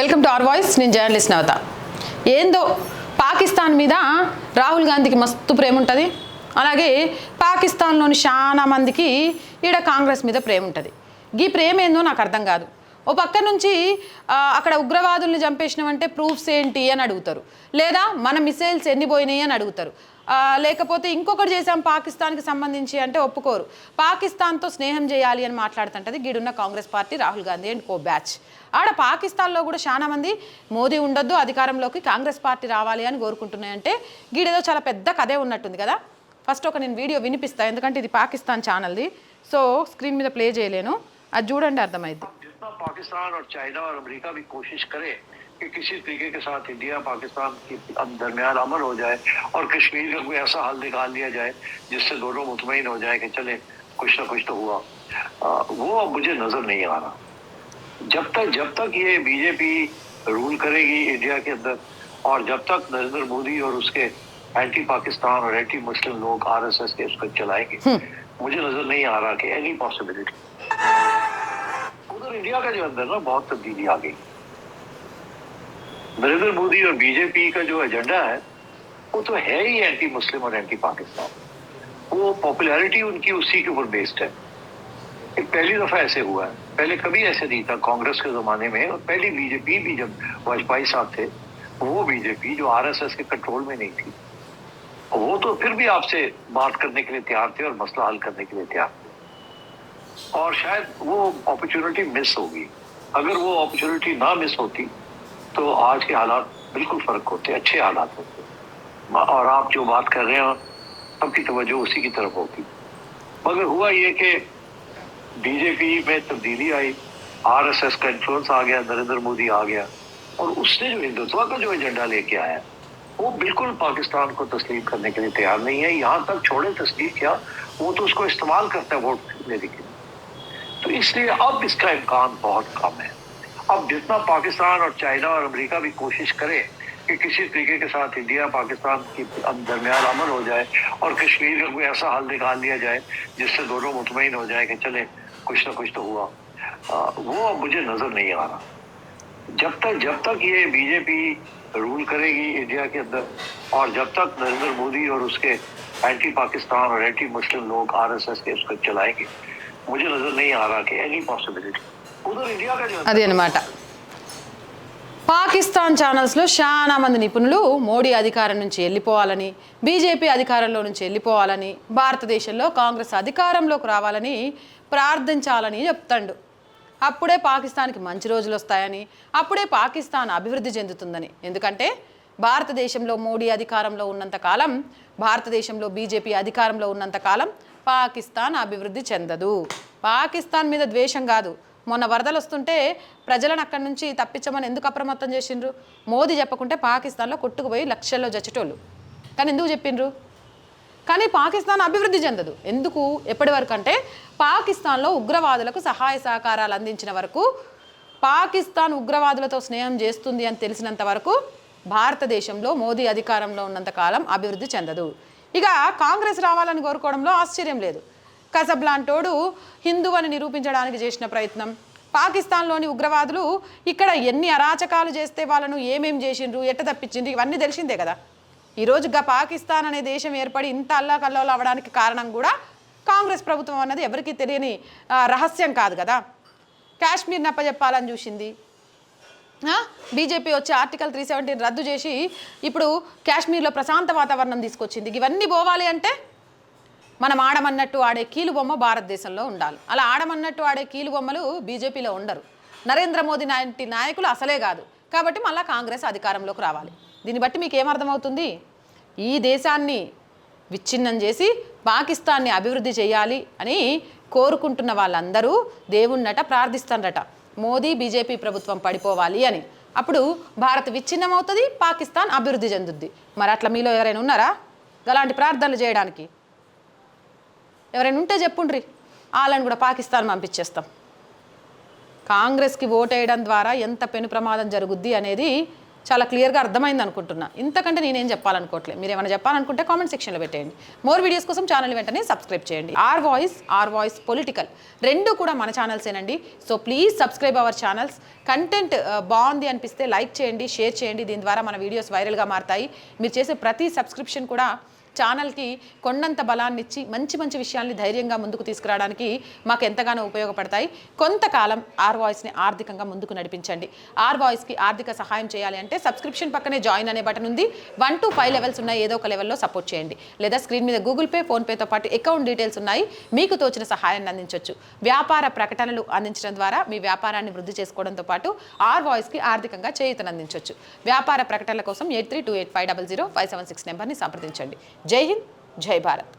Welcome to our voice నేను journalist Navatha. ఏందో పాకిస్తాన్ మీద రాహుల్ గాంధీకి మస్తు ప్రేమ ఉంటుంది. అలాగే పాకిస్తాన్లోని చాలా మందికి ఈడ కాంగ్రెస్ మీద ప్రేమ ఉంటుంది. ఈ ప్రేమ ఏందో నాకు అర్థం కాదు. ఓ పక్క నుంచి అక్కడ ఉగ్రవాదుల్ని చంపేసినామంటే ప్రూఫ్స్ ఏంటి అని అడుగుతారు. లేదా మన మిసైల్స్ ఎన్ని పోయినాయి అని అడుగుతారు. లేకపోతే ఇంకొకటి చేశాం పాకిస్తాన్కి సంబంధించి అంటే ఒప్పుకోరు. పాకిస్తాన్తో స్నేహం చేయాలి అని మాట్లాడుతుంటది గీడున్న Congress party Rahul Gandhi and co batch. ఆడ పాకిస్తాన్లో కూడా చాలా మంది మోదీ ఉండొద్దు అధికారంలోకి కాంగ్రెస్ పార్టీ రావాలి అని కోరుకుంటున్నాయంటే గీడేదో చాలా పెద్ద కథే ఉన్నట్టుంది కదా. ఫస్ట్ ఒక నేను వీడియో వినిపిస్తా ఎందుకంటే ఇది పాకిస్తాన్ ఛానల్ది. సో స్క్రీన్ మీద ప్లే చేయలేను. అది చూడండి అర్థమైంది جتنا پاکستان اور چائنا اور امریکہ بھی کوشش کرے کہ کسی طریقے کے ساتھ انڈیا پاکستان کے درمیان امن ہو جائے اور کشمیر کا کوئی ایسا حل نکال لیا جائے جس سے دونوں مطمئن ہو جائے کہ چلے کچھ نہ کچھ تو ہوا۔ آ, وہ مجھے نظر نہیں آ رہا۔ جب تک جب تک یہ بی جے پی رول کرے گی انڈیا کے اندر اور جب تک نریندر مودی اور اس کے اینٹی پاکستان اور اینٹی مسلم لوگ آر ایس ایس کے اس کو چلائیں گے مجھے نظر نہیں آ رہا کہ اینی پاسبلٹی انڈیا کا جو اندر نا بہت تبدیلی آ گئی نریندر مودی اور بی جے پی کا جو ایجنڈا ہے وہ تو ہے ہی اینٹی مسلم اور اینٹی پاکستان وہ پاپولیرٹی ان کی اسی کے اوپر بیسڈ ہے پہلی دفعہ ایسے ہوا ہے پہلے کبھی ایسے نہیں تھا کانگریس کے زمانے میں اور پہلی بی جے پی بھی جب واجپائی صاحب تھے وہ بی جے پی جو آر ایس ایس کے کنٹرول میں نہیں تھی وہ تو پھر بھی آپ سے بات کرنے کے لیے تیار تھے اور مسئلہ حل کرنے کے لیے تیار تھے اور شاید وہ اپرچونیٹی مس ہوگی۔ اگر وہ اپرچونیٹی نہ مس ہوتی، تو آج کے حالات بالکل فرق ہوتے، اچھے حالات ہوتے۔ اور آپ جو بات کر رہے ہیں، سب کی توجہ اسی کی طرف ہوتی۔ مگر ہوا یہ کہ بی جے پی میں تبدیلی آئی، آر ایس ایس کا انفلوئنس آ گیا، نریندر مودی آ گیا۔ اور اس نے جو ہندوتوا کا جو ایجنڈا لے کے آیا، وہ بالکل پاکستان کو تسلیم کرنے کے لیے تیار نہیں ہے۔ یہاں تک چھوڑے تسلیم کیا، وہ تو اس کو استعمال کرتا ہے، ووٹ لینے کے لیے۔ تو اس لیے اب اس کا امکان بہت کم ہے۔ اب جتنا پاکستان اور چائنا اور امریکہ بھی کوشش کرے کہ کسی طریقے کے ساتھ انڈیا پاکستان کی درمیان عمل ہو جائے اور کشمیر کا کوئی ایسا حل نکال لیا جائے جس سے دونوں مطمئن ہو جائے کہ چلے کچھ نہ کچھ تو ہوا۔ آ, وہ اب مجھے نظر نہیں آ رہا۔ جب تک جب تک یہ بی جے پی رول کرے گی انڈیا کے اندر اور جب تک نریندر مودی اور اس کے اینٹی پاکستان اور اینٹی مسلم لوگ آر ایس ایس کے اس کو چلائیں گے मुझे नजर नहीं आ रहा कि एनी पॉसिबिलिटी उधर इंडिया का जो అది అనమాట పాకిస్తాన్ ఛానల్స్లో చాలా మంది నిపుణులు మోడీ అధికారం నుంచి వెళ్ళిపోవాలని బీజేపీ అధికారంలో నుంచి వెళ్ళిపోవాలని భారతదేశంలో కాంగ్రెస్ అధికారంలోకి రావాలని ప్రార్థించాలని చెప్తాడు అప్పుడే పాకిస్తాన్కి మంచి రోజులు వస్తాయని అప్పుడే పాకిస్తాన్ అభివృద్ధి చెందుతుందని ఎందుకంటే భారతదేశంలో మోడీ అధికారంలో ఉన్నంత కాలం భారతదేశంలో బీజేపీ అధికారంలో ఉన్నంత కాలం పాకిస్తాన్ అభివృద్ధి చెందదు. పాకిస్తాన్ మీద ద్వేషం కాదు. మొన్న వరదలు వస్తుంటే ప్రజలను అక్కడి నుంచి తప్పించమని ఎందుకు అప్రమత్తం చేసిండ్రు? మోదీ చెప్పకుంటే పాకిస్తాన్లో కొట్టుకుపోయి లక్షల్లో చచ్చేటోళ్ళు కానీ ఎందుకు చెప్పిండ్రు? కానీ పాకిస్తాన్ అభివృద్ధి చెందదు. ఎందుకు? ఎప్పటి వరకు అంటే పాకిస్తాన్లో ఉగ్రవాదులకు సహాయ సహకారాలు అందించిన వరకు పాకిస్తాన్ ఉగ్రవాదులతో స్నేహం చేస్తుంది అని తెలిసినంత వరకు భారతదేశంలో మోదీ అధికారంలో ఉన్నంత కాలం అభివృద్ధి చెందదు. ఇక కాంగ్రెస్ రావాలని కోరుకోవడంలో ఆశ్చర్యం లేదు. కసబ్లాంటోడు హిందూ అని నిరూపించడానికి చేసిన ప్రయత్నం. పాకిస్తాన్లోని ఉగ్రవాదులు ఇక్కడ ఎన్ని అరాచకాలు చేస్తే వాళ్ళను ఏమేం చేసిండ్రు ఎట్ట తప్పించిండ్రు ఇవన్నీ తెలిసిందే కదా. ఈరోజు గా పాకిస్తాన్ అనే దేశం ఏర్పడి ఇంత అల్లాకల్లోలు అవడానికి కారణం కూడా కాంగ్రెస్ ప్రభుత్వం అన్నది ఎవరికీ తెలియని రహస్యం కాదు కదా. కాశ్మీర్ నప్పజెప్పాలని చూసింది. బీజేపీ వచ్చి ఆర్టికల్ త్రీ సెవెంటీని రద్దు చేసి ఇప్పుడు కాశ్మీర్లో ప్రశాంత వాతావరణం తీసుకొచ్చింది. ఇవన్నీ పోవాలి అంటే మనం ఆడమన్నట్టు ఆడే కీలుబొమ్మ భారతదేశంలో ఉండాలి. అలా ఆడమన్నట్టు ఆడే కీలుబొమ్మలు బీజేపీలో ఉండరు. నరేంద్ర మోదీ లాంటి నాయకులు అసలే కాదు. కాబట్టి మళ్ళీ కాంగ్రెస్ అధికారంలోకి రావాలి. దీన్ని బట్టి మీకు ఏమర్థమవుతుంది? ఈ దేశాన్ని విచ్ఛిన్నం చేసి పాకిస్తాన్ని అభివృద్ధి చేయాలి అని కోరుకుంటున్న వాళ్ళందరూ దేవుణ్ణట ప్రార్థిస్తారట మోదీ బీజేపీ ప్రభుత్వం పడిపోవాలి అని. అప్పుడు భారత్ విచ్ఛిన్నం అవుతుంది పాకిస్తాన్ అభివృద్ధి చెందుద్ది. మరి అట్లా మీలో ఎవరైనా ఉన్నారా? అలాంటి ప్రార్థనలు చేయడానికి. ఎవరైనా ఉంటే చెప్పుండ్రి. వాళ్ళని కూడా పాకిస్తాన్ పంపించేస్తాం. కాంగ్రెస్కి ఓటేయడం ద్వారా ఎంత పెను ప్రమాదం జరుగుద్ది అనేది చాలా క్లియర్గా అర్థమైంది అనుకుంటున్నా. ఇంతకంటే నేనేం చెప్పాలనుకోవట్లేదు మీరు ఏమైనా చెప్పాలనుకుంటే కామెంట్ సెక్షన్లో పెట్టేయండి. మోర్ వీడియోస్ కోసం ఛానల్ వెంటనే సబ్స్క్రైబ్ చేయండి. R voice R voice political రెండు కూడా మన ఛానల్సేనండి so please subscribe our channels. Content బాగుంది అనిపిస్తే లైక్ చేయండి షేర్ చేయండి. దీని ద్వారా మన వీడియోస్ వైరల్గా మారుతాయి. మీరు చేసే ప్రతి సబ్స్క్రిప్షన్ కూడా ఛానల్కి కొండంత బలాన్ని ఇచ్చి మంచి మంచి విషయాల్ని ధైర్యంగా ముందుకు తీసుకురావడానికి మాకు ఎంతగానో ఉపయోగపడతాయి. కొంతకాలం ఆర్ వాయిస్ని ఆర్థికంగా ముందుకు నడిపించండి. ఆర్ వాయిస్కి ఆర్థిక సహాయం చేయాలి అంటే సబ్స్క్రిప్షన్ పక్కనే జాయిన్ అనే బటన్ ఉంది. వన్ టు ఫైవ్ లెవెల్స్ ఉన్నాయి ఏదో ఒక లెవెల్లో సపోర్ట్ చేయండి. లేదా స్క్రీన్ మీద గూగుల్ పే ఫోన్పేతో పాటు అకౌంట్ డీటెయిల్స్ ఉన్నాయి. మీకు తోచిన సహాయాన్ని అందించవచ్చు వ్యాపార ప్రకటనలు అందించడం ద్వారా మీ వ్యాపారాన్ని వృద్ధి చేసుకోవడంతో పాటు ఆర్ వాయిస్కి ఆర్థికంగా చేయూతను అందించవచ్చు వ్యాపార ప్రకటనల కోసం eight three two eight five double zero five seven six నెంబర్ని సంప్రదించండి. జై హింద్ జై భారత్.